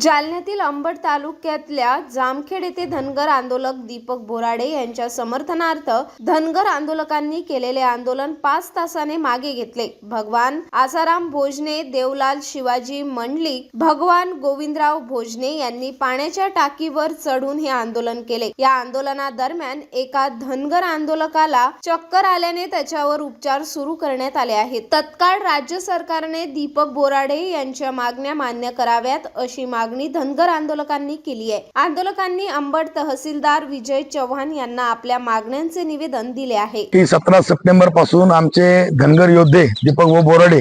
जालन्यातील अंबड तालुक्यातल्या जामखेड येथे धनगर आंदोलक दीपक बोराडे यांच्या समर्थनार्थ धनगर आंदोलकांनी केलेले आंदोलन पाच तासाने मागे घेतले. भगवान आसाराम भोजने देवलाल शिवाजी मंडलिक भगवान गोविंदराव भोजने यांनी पाण्याच्या टाकीवर चढून हे आंदोलन केले. या आंदोलनादरम्यान एका धनगर आंदोलकाला चक्कर आल्याने त्याच्यावर उपचार सुरू करण्यात आले आहेत. तत्काळ राज्य सरकारने दीपक बोराडे यांच्या मागण्या मान्य कराव्यात अशी मागणी धनगर आंदोलकांनी केली आहे. आंदोलकांनी अंबड तहसीलदार विजय चव्हाण यांना आपल्या मागण्यांचे निवेदन दिले आहे. की सतरा सप्टेंबरपासून आमचे धनगर योद्धे दीपक व बोराडे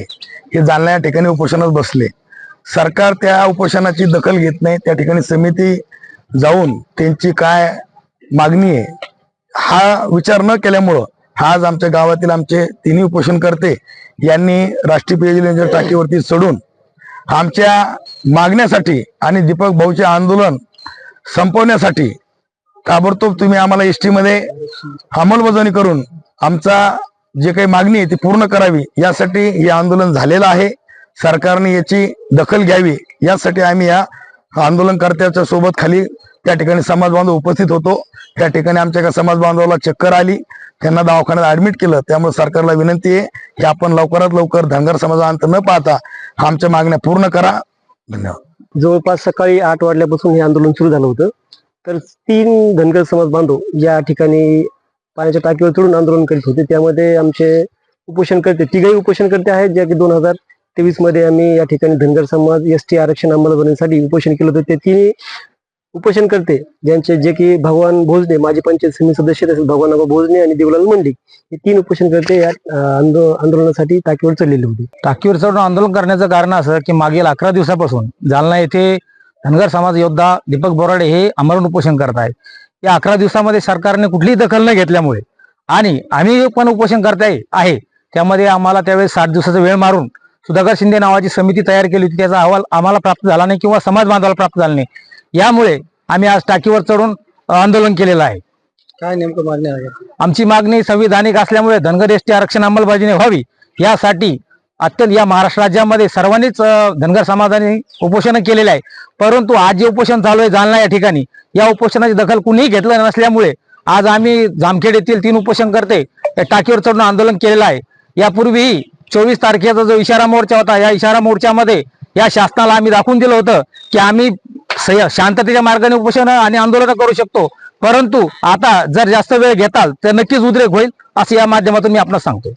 हे जालना या ठिकाणी उपोषणात बसले. सरकार त्या उपोषणाची दखल घेत नाही. त्या ठिकाणी समिती जाऊन त्यांची काय मागणी आहे हा विचार न केल्यामुळं आज आमच्या गावातील आमचे तिन्ही उपोषणकर्ते यांनी राष्ट्रीय पेयजल टाकीवरती चढून आमच्या मागण्यासाठी आणि दीपक भाऊचे आंदोलन संपवण्यासाठी ताबडतोब तुम्ही आम्हाला एस टीमध्ये अंमलबजावणी करून आमचा जे काही मागणी आहे ती पूर्ण करावी. यासाठी हे आंदोलन झालेलं आहे. सरकारने याची दखल घ्यावी. यासाठी आम्ही या आंदोलनकर्त्याच्या सोबत खाली त्या ठिकाणी समाज बांधव उपस्थित होतो. त्या ठिकाणी आमच्या एका समाज बांधवाला चक्कर आली. त्यांना दवाखान्यात ऍडमिट केलं. त्यामुळे सरकारला विनंती आहे की आपण लवकरात लवकर धनगर समाजा अंत न पाहता आमच्या मागण्या पूर्ण करा. धन्यवाद. जवळपास सकाळी आठ वाजल्यापासून हे आंदोलन सुरू झालं होतं. तर तीन धनगर समाज बांधव या ठिकाणी पाण्याच्या टाकीवर चढून आंदोलन करीत होते त्यामध्ये आमचे उपोषणकर्ते तिघही उपोषणकर्ते आहेत ज्या की दोन हजार तेवीसमध्ये आम्ही या ठिकाणी धनगर समाज एस टी आरक्षण अंमलबजावणीसाठी उपोषण केलं होतं. ते तिन्ही उपोषण करते. ज्यांचे जे की भगवान भोजने माजी पंचायत समिती सदस्य तसेच भगवान आबा भोजने आणि देवलाल मंडिक हे तीन उपोषणकर्ते या आंदोलनासाठी टाकीवर चढलेले होते. टाकीवर चढून आंदोलन करण्याचं कारण असं की मागील अकरा दिवसापासून जालना येथे धनगर समाज योद्धा दीपक बोराडे हे आमरण उपोषण करत आहेत. या अकरा दिवसामध्ये सरकारने कुठलीही दखल न घेतल्यामुळे आणि आम्ही पण उपोषण करताय आहे. त्यामध्ये आम्हाला त्यावेळेस साठ दिवसाचा वेळ मारून सुधाकर शिंदे नावाची समिती तयार केली होती. त्याचा अहवाल आम्हाला प्राप्त झाला नाही किंवा समाज बांधवाला प्राप्त झाला नाही. यामुळे आम्ही आज टाकीवर चढून आंदोलन केलेलं आहे. काय नेमकं मागणी आहे? आमची मागणी संविधानिक असल्यामुळे धनगर एसटी आरक्षण अंमलबजावणी व्हावी यासाठी अत्यंत या महाराष्ट्र राज्यामध्ये सर्वांनीच धनगर समाजाने उपोषण केलेलं आहे. परंतु आज जे उपोषण चालू आहे जालना या ठिकाणी या उपोषणाची दखल कुणीही घेतलं नसल्यामुळे आज आम्ही जामखेड येथील तीन उपोषण करते टाकीवर चढून आंदोलन केलेलं आहे. यापूर्वीही चोवीस तारखेचा जो इशारा मोर्चा होता या इशारा मोर्चामध्ये या शासनाला आम्ही दाखवून दिलं होतं की आम्ही सय- शांततेच्या मार्गाने उपोषण आणि आंदोलन करू शकतो. परंतु आता जर जास्त वेळ घेताल तर नक्कीच उद्रेक होईल असं या माध्यमातून मी आपण सांगतो